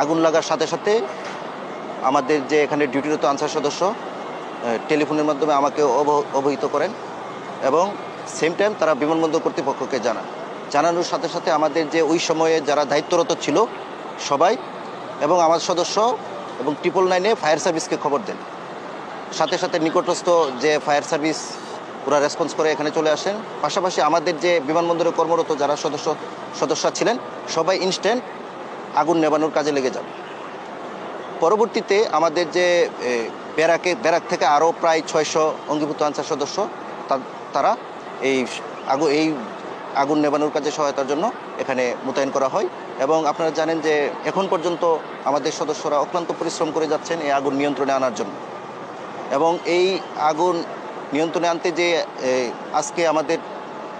আগুন লাগার সাথে সাথে আমাদের যে এখানে ডিউটিরত আনসার সদস্য টেলিফোনের মাধ্যমে আমাকে অব- অবহিত করেন এবং সেম টাইম তারা বিমানবন্দর কর্তৃপক্ষকে জানান। জানানোর সাথে সাথে আমাদের যে ওই সময়ে যারা দায়িত্বরত ছিল সবাই এবং আমার সদস্য এবং ট্রিপল নাইনে ফায়ার সার্ভিসকে খবর দেন। সাথে সাথে নিকটস্থ যে ফায়ার সার্ভিস ওরা রেসপন্স করে এখানে চলে আসেন। পাশাপাশি আমাদের যে বিমানবন্দরে কর্মরত যারা সদস্য সদস্য ছিলেন, সবাই ইনস্ট্যান্ট আগুন নেবানোর কাজে লেগে যাবে। পরবর্তীতে আমাদের যে ব্যারাকে, ব্যারাক থেকে আরও প্রায় ছয়শো অঙ্গীভূত আনসার সদস্য তারা এই আগু, এই আগুন নেবানোর কাজে সহায়তার জন্য এখানে মোতায়েন করা হয় এবং আপনারা জানেন যে এখন পর্যন্ত আমাদের সদস্যরা অক্লান্ত পরিশ্রম করে যাচ্ছেন এই আগুন নিয়ন্ত্রণে আনার জন্য। এবং এই আগুন নিয়ন্ত্রণে আনতে যে আজকে আমাদের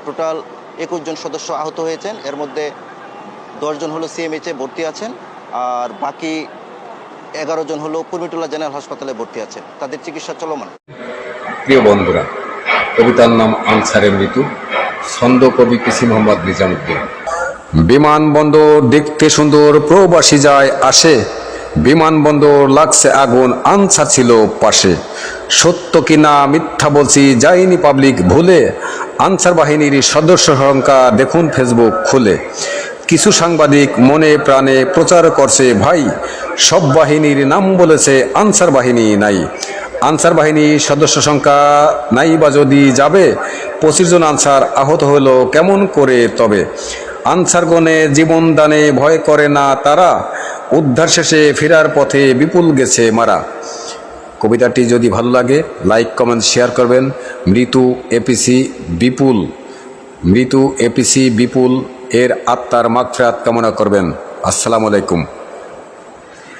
টোটাল একুশ জন সদস্য আহত হয়েছেন, এর মধ্যে দশজন হলো সিএমএইচে ভর্তি আছেন, আর বাকি এগারো জন হলো কুর্মিটোলা জেনারেল হাসপাতালে ভর্তি আছেন। তাদের চিকিৎসা চলমান। প্রিয় বন্ধুরা, কবিতার নাম আনসারের মৃত্যু। ছন্দ কবি কৃষি মোহাম্মদ নিজামুদ্দিন। বিমানবন্দর দেখতে সুন্দর, প্রবাসী যায় আসে। বিমানবন্দর লাগছে আগুন, আনসার ছিল পাশে। সত্য কিনা মিথ্যা বলছি যায়নি পাবলিক ভুলে। আনসার বাহিনীর সদস্য সংখ্যা দেখুন ফেসবুক খুলে। কিছু সাংবাদিক মনে প্রাণে প্রচার করছে, ভাই, সব বাহিনীর নাম বলেছে আনসার বাহিনী নাই। আনসার বাহিনী সদস্য সংখ্যা নাই বা যদি যাবে, পঁচিশ জন আনসার আহত হলো কেমন করে তবে? আনসারগণে জীবন দানে ভয় করে না তারা। উদ্ধার শেষে ফেরার পথে বিপুল গেছে মারা। কবিতাটি যদি ভালো লাগে, লাইক, কমেন্ট, শেয়ার করবেন। মৃত্যু এপিসি বিপুল। মৃত্যু এপিসি বিপুল। এর আত্মার মাগফিরাত কামনা করবেন। আসসালামু আলাইকুম।